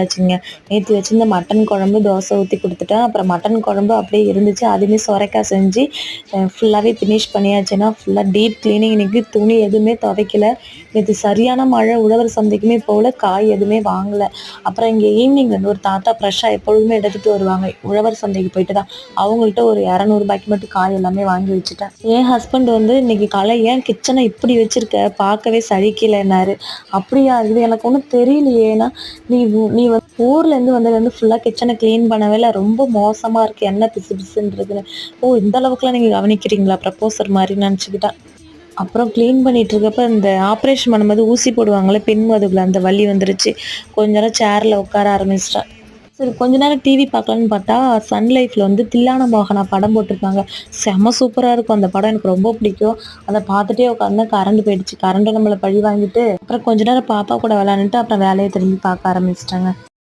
ஆச்சுங்க நேற்று வச்சிருந்த மட்டன் குழம்பு தோசை ஊற்றி கொடுத்துட்டேன். அப்புறம் மட்டன் குழம்பு அப்படியே இருந்துச்சு. அதுவுமே சுரைக்காய் செஞ்சு ஃபுல்லாகவே ஃபினிஷ் பண்ணியாச்சுன்னா ஃபுல்லாக டீப் க்ளீனிங் இன்னைக்கு துணி எதுவுமே துவைக்கல. நேற்று சரியான மழை உழவர் சந்தைக்குமே போகல. காய் எதுவுமே வாங்கலை. அப்புறம் இங்கே ஈவினிங் வந்து ஒரு தாத்தா ஃப்ரெஷ்ஷாக எப்பொழுதுமே எடுத்துகிட்டு வருவாங்க. உழவர் சந்தைக்கு போயிட்டு தான். அவங்கள்ட்ட ஒரு இரநூறுபாய்க்கு மட்டும் காய் எல்லாமே வாங்கி வச்சுட்டேன். என் ஹஸ்பண்ட் வந்து இன்றைக்கி காலை ஏன் கிச்சனை இப்படி வச்சுருக்க? பார்க்கவே சலிக்கலைன்னாரு. அப்படியா இது எனக்கு ஒன்றும் தெரியலையே நீ நீ வந்து ஊர்லேருந்து வந்ததுலேருந்து ஃபுல்லாக கிச்சனை க்ளீன் பண்ணவே இல்லை. ரொம்ப மோசமாக இருக்குது என்ன பிசு பிசுன்றதுன்னு ஓ இந்த அளவுக்குலாம் நீங்கள் கவனிக்கிறீங்களா? ப்ரப்போசர் மாதிரி நினச்சிக்கிட்டேன் அப்புறம் க்ளீன் பண்ணிட்டு இருக்கப்ப இந்த ஆப்ரேஷன் பண்ணும்போது ஊசி போடுவாங்களே பின் மதுவில் அந்த வலி வந்துருச்சு. கொஞ்ச நேரம் சேரில் உட்கார ஆரம்பிச்சிட்டேன் சரி கொஞ்ச நேரம் டிவி பார்க்கலான்னு பார்த்தா சன் லைஃப்பில் வந்து தில்லான மோகனா படம் போட்டிருக்காங்க. செம சூப்பராக இருக்கும் அந்த படம். எனக்கு ரொம்ப பிடிக்கும். அதை பார்த்துட்டே உட்காந்து கரண்ட் போயிடுச்சு. கரண்ட்டை நம்மளை பழி வாங்கிட்டு அப்புறம் கொஞ்ச நேரம் பாப்பா கூட விளாண்டுட்டு அப்புறம் வேலையை திரும்பி பார்க்க ஆரம்பிச்சிட்டாங்க.